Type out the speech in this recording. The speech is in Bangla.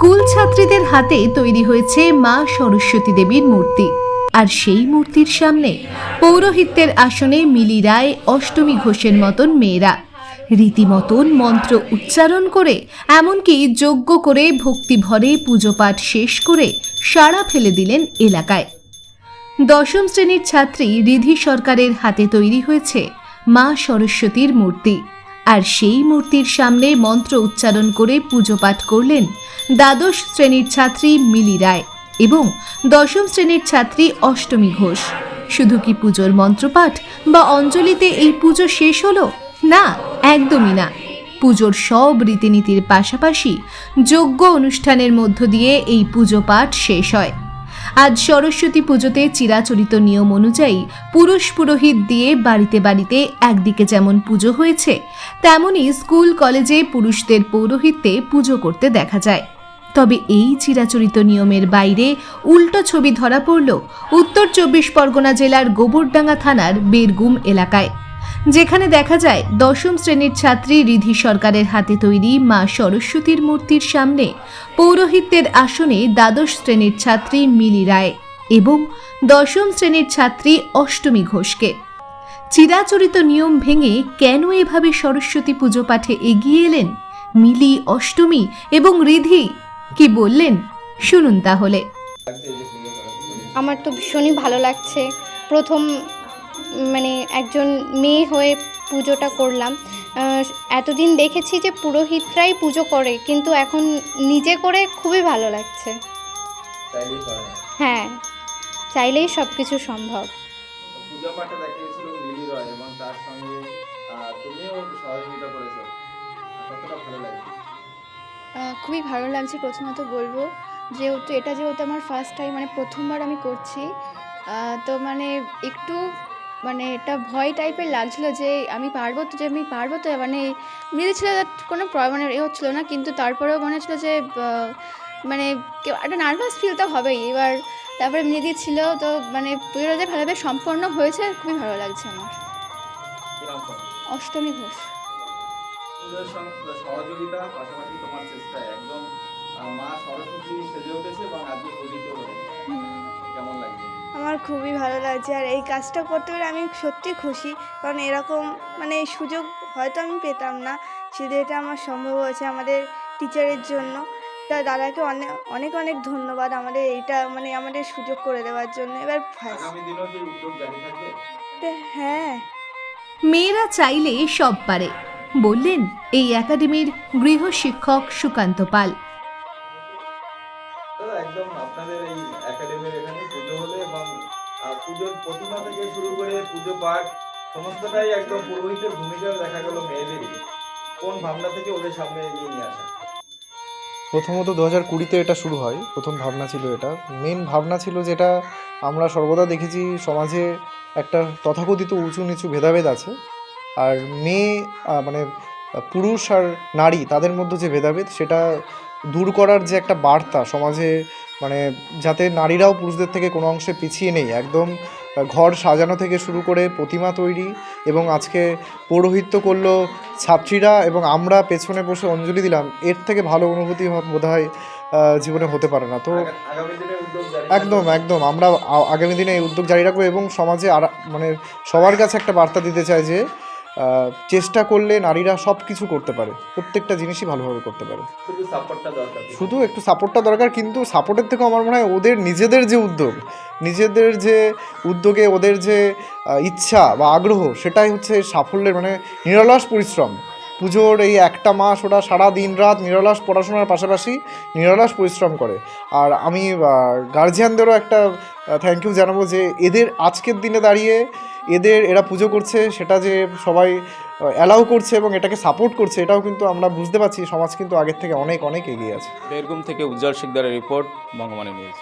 স্কুল ছাত্রীদের হাতে তৈরি হয়েছে মা সরস্বতী দেবীর মূর্তি। আর সেই মূর্তির সামনে পৌরোহিত্যের আসনে মিলি রায়, অষ্টমী ঘোষের মতন মেয়েরা। রীতিমতন মন্ত্র উচ্চারণ করে, এমনকি যজ্ঞ করে, ভক্তিভরে পুজো পাঠ শেষ করে সাড়া ফেলে দিলেন এলাকায়। দশম শ্রেণির ছাত্রী রিধি সরকারের হাতে তৈরি হয়েছে মা সরস্বতীর মূর্তি। আর সেই মূর্তির সামনে মন্ত্র উচ্চারণ করে পুজো পাঠ করলেন দ্বাদশ শ্রেণির ছাত্রী মিলি রায় এবং দশম শ্রেণির ছাত্রী অষ্টমী ঘোষ। শুধু কি পুজোর মন্ত্রপাঠ বা অঞ্জলিতে এই পুজো শেষ হলো? না, একদমই না। পুজোর সব রীতিনীতির পাশাপাশি যোগ্য অনুষ্ঠানের মধ্য দিয়ে এই পুজো পাঠ শেষ হয়। আজ সরস্বতী পুজোতে চিরাচরিত নিয়ম অনুযায়ী পুরুষ পুরোহিত দিয়ে বাড়িতে বাড়িতে একদিকে যেমন পুজো হয়েছে তেমনি স্কুল, কলেজে পুরুষদের পৌরোহিত্যে পুজো করতে দেখা যায়। তবে এই চিরাচরিত নিয়মের বাইরে উল্টো ছবি ধরা পড়ল উত্তর চব্বিশ পরগনা জেলার গোবরডাঙ্গা থানার বেরগুম এলাকায়। যেখানে দেখা যায় দশম শ্রেণির ছাত্রী রিধি সরকারের হাতে তৈরি মা সরস্বতীর মূর্তির সামনে পৌরোহিত্যের আসনে দ্বাদশ শ্রেণির ছাত্রী মিলি রায় এবং দশম শ্রেণির ছাত্রী অষ্টমী ঘোষকে। চিরাচরিত নিয়ম ভেঙে কেন এভাবে সরস্বতী পুজো পাঠে এগিয়ে এলেন মিলি, অষ্টমী এবং রিধি? কি বললেন? শুনুন তাহলে। আমার তো ভীষণই ভালো লাগছে। প্রথম মানে একজন মেয়ে হয়ে পুজোটা করলাম। এতদিন দেখেছি যে পুরোহিতরাই পুজো করে কিন্তু এখন নিজে করে খুবই ভালো লাগছে। হ্যাঁ চাইলেই সব কিছু সম্ভব। পূজা পাঠে দেখা গেছিল মিলি রয় এবং তার সঙ্গে তুমিও সহযোগিতা করেছ। কতটা ভালো লাগে খুবই ভালো লাগছে প্রথমত বলব যেহেতু এটা যেহেতু আমার ফার্স্ট টাইম মানে প্রথমবার আমি করছি তো মানে একটু মানে এটা ভয় টাইপের লাগছিল যে আমি পারব তো যে আমি পারব তো মানে মেয়েদের ছিল কোনো মানে এ হচ্ছিল না কিন্তু তারপরেও মনে হচ্ছিল যে মানে একটা নার্ভাস ফিল তো হবেই। এবার তারপরে মেয়েদের ছিল তো মানে পুজোটা যে ভালোভাবে সম্পন্ন হয়েছে খুবই ভালো লাগছে আমার? অষ্টমী ঘোষ। সহযোগিতা পাশাপাশি তোমার একদম মা সরস্বতী সেজে উঠেছে এবং আজকে কেমন লাগছে? আমার খুবই ভালো লাগছে। আর এই কাজটা করতে পেরে আমি সত্যি খুশি। কারণ এরকম মানে এই সুযোগ হয়তো আমি পেতাম না। শুধু এটা আমার সম্ভব হয়েছে আমাদের টিচারের জন্য। তা দাদাকে অনেক অনেক অনেক ধন্যবাদ আমাদের এইটা মানে আমাদের সুযোগ করে দেওয়ার জন্য। এবার ফার্স্ট হ্যাঁ। মেয়েরা চাইলে সব পারে। বললেন এই একাডেমির গৃহ শিক্ষক সুকান্ত পাল। একদম আপনাদের এই একাডেমির এখানে পুজো হলো এবং পুজোর প্রতিমা থেকে শুরু করে পুজো পাঠ, সমস্তটাই একদম পুরোহিতের ভূমিকা দেখা গেল মেয়েদেরই কোন ভাবনা থেকে ওদের সামনে এগিয়ে নিয়ে আসা? প্রথমত দু হাজার কুড়িতে এটা শুরু হয়, প্রথম ভাবনা ছিল এটা। মেন ভাবনা ছিল যেটা আমরা সর্বদা দেখেছি সমাজে একটা তথাকথিত উঁচু নিচু ভেদাভেদ আছে। আর মেয়ে মানে পুরুষ আর নারী, তাদের মধ্যে যে ভেদাভেদ, সেটা দূর করার যে একটা বার্তা সমাজে মানে যাতে নারীরাও পুরুষদের থেকে কোনো অংশে পিছিয়ে নেই একদম ঘর সাজানো থেকে শুরু করে প্রতিমা তৈরি এবং আজকে পৌরোহিত্য করল ছাত্রীরা এবং আমরা পেছনে বসে অঞ্জলি দিলাম এর থেকে ভালো অনুভূতি বোধ হয় জীবনে হতে পারে না। তো একদম একদম আমরা আগামী দিনে এই উদ্যোগ জারি রাখব এবং সমাজে আর মানে সবার কাছে একটা বার্তা দিতে চাই যে চেষ্টা করলে নারীরা সব কিছু করতে পারে। প্রত্যেকটা জিনিসই ভালোভাবে করতে পারে। শুধু একটু সাপোর্টটা দরকার কিন্তু সাপোর্টের থেকেও আমার মনে হয় ওদের নিজেদের যে উদ্যোগ নিজেদের যে উদ্যোগে ওদের যে ইচ্ছা বা আগ্রহ সেটাই হচ্ছে সাফল্যের মানে নিরলস পরিশ্রম। পুজোর এই একটা মাস ওরা সারা দিন রাত নিরলস পড়াশোনার পাশাপাশি নিরলস পরিশ্রম করে। আর আমি গার্জিয়ানদেরও একটা থ্যাংক ইউ জানাব যে এদের আজকের দিনে দাঁড়িয়ে এদের, এরা পুজো করছে, সেটা যে সবাই অ্যালাউ করছে এবং এটাকে সাপোর্ট করছে, এটাও কিন্তু আমরা বুঝতে পারছি, সমাজ কিন্তু আগের থেকে অনেক অনেক এগিয়ে আছে। বেরগুম থেকে উজ্জ্বল শিকদারের রিপোর্ট বঙ্গমানে নিউজ